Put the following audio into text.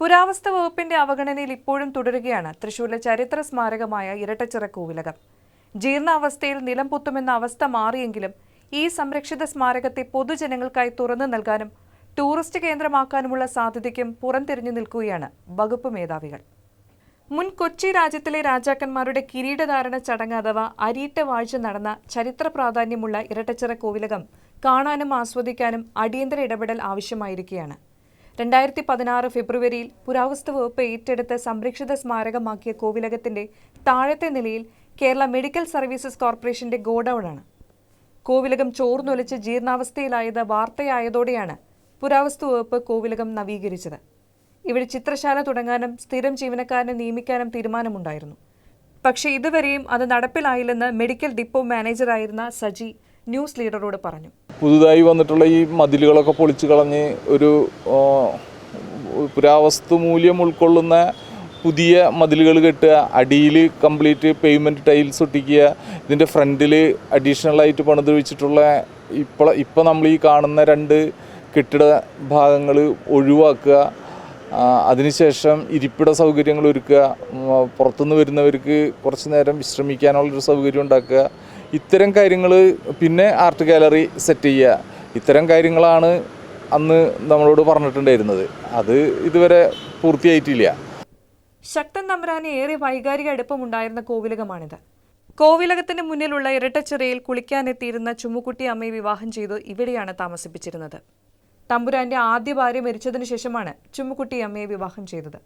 പുരാവസ്തു വകുപ്പിന്റെ അവഗണനയിൽ ഇപ്പോഴും തുടരുകയാണ് തൃശൂരിലെ ചരിത്ര സ്മാരകമായ ഇരട്ടച്ചിറ കോവിലകം ജീർണാവസ്ഥയിൽ നിലം പൊത്തുമെന്ന അവസ്ഥ മാറിയെങ്കിലും ഈ സംരക്ഷിത സ്മാരകത്തെ പൊതുജനങ്ങൾക്കായി തുറന്നു നൽകാനും ടൂറിസ്റ്റ് കേന്ദ്രമാക്കാനുമുള്ള സാധ്യതയ്ക്കും പുറംതിരിഞ്ഞു നിൽക്കുകയാണ് വകുപ്പ് മേധാവികൾ. മുൻ കൊച്ചി രാജ്യത്തിലെ രാജാക്കന്മാരുടെ കിരീടധാരണ ചടങ്ങ് അഥവാ അരിയിട്ട വാഴ്ച നടന്ന ചരിത്ര പ്രാധാന്യമുള്ള ഇരട്ടച്ചിറ കോവിലകം കാണാനും ആസ്വദിക്കാനും അടിയന്തര ഇടപെടൽ ആവശ്യമായിരിക്കുകയാണ്. രണ്ടായിരത്തി പതിനാറ് ഫെബ്രുവരിയിൽ പുരാവസ്തു വകുപ്പ് ഏറ്റെടുത്ത് സംരക്ഷിത സ്മാരകമാക്കിയ കോവിലകത്തിന്റെ താഴത്തെ നിലയിൽ കേരള മെഡിക്കൽ സർവീസസ് കോർപ്പറേഷന്റെ ഗോഡൌണാണ്. കോവിലകം ചോർന്നൊലിച്ച് ജീർണാവസ്ഥയിലായത് വാർത്തയായതോടെയാണ് പുരാവസ്തു വകുപ്പ് കോവിലകം നവീകരിച്ചത്. ഇവിടെ ചിത്രശാല തുടങ്ങാനും സ്ഥിരം ജീവനക്കാരനെ നിയമിക്കാനും തീരുമാനമുണ്ടായിരുന്നു. പക്ഷേ ഇതുവരെയും അത് നടപ്പിലായില്ലെന്ന് മെഡിക്കൽ ഡിപ്പോ മാനേജറായിരുന്ന സജി ന്യൂസ് ലീഡറോട് പറഞ്ഞു. പുതുതായി വന്നിട്ടുള്ള ഈ മതിലുകളൊക്കെ പൊളിച്ചു കളഞ്ഞ് ഒരു പുരാവസ്തു മൂല്യം ഉൾക്കൊള്ളുന്ന പുതിയ മതിലുകൾ കെട്ടുക അടിയിൽ കംപ്ലീറ്റ് പേയ്മെന്റ് ടൈൽസ് ഒട്ടിക്കുക ഇതിന്റെ ഫ്രണ്ടിൽ അഡീഷണൽ ആയിട്ട് പണിത് വെച്ചിട്ടുള്ള ഇപ്പോൾ ഇപ്പോൾ നമ്മൾ ഈ കാണുന്ന രണ്ട് കെട്ടിട ഭാഗങ്ങൾ ഒഴിവാക്കുക അതിനുശേഷം ഇരിപ്പിട സൗകര്യങ്ങൾ ഒരുക്കുക പുറത്തുനിന്ന് വരുന്നവർക്ക് കുറച്ച് നേരം വിശ്രമിക്കാനുള്ളൊരു സൗകര്യം ഉണ്ടാക്കുക. ഇത്തരം കാര്യങ്ങൾ പിന്നെ ആർട്ട് ഗാലറി സെറ്റ് ചെയ്യുക. ഇത്തരം കാര്യങ്ങളാണ് അന്ന് നമ്മളോട് പറഞ്ഞിട്ടുണ്ടായിരുന്നത്. അത് ഇതുവരെ പൂർത്തിയായിട്ടില്ല. ശക്തൻ നമ്പ്രാന് ഏറെ വൈകാരിക അടുപ്പമുണ്ടായിരുന്ന കോവിലകമാണിത്. കോവിലകത്തിന് മുന്നിലുള്ള ഇരട്ടച്ചിറയിൽ കുളിക്കാനെത്തിയിരുന്ന ചുമ്മുക്കുട്ടി അമ്മയെ വിവാഹം ചെയ്തു ഇവിടെയാണ് താമസിപ്പിച്ചിരുന്നത്. തമ്പുരാന്റെ ആദ്യ ഭാര്യ മരിച്ചതിനു ശേഷമാണ് ചുമ്മുക്കുട്ടി അമ്മയെ വിവാഹം ചെയ്തത്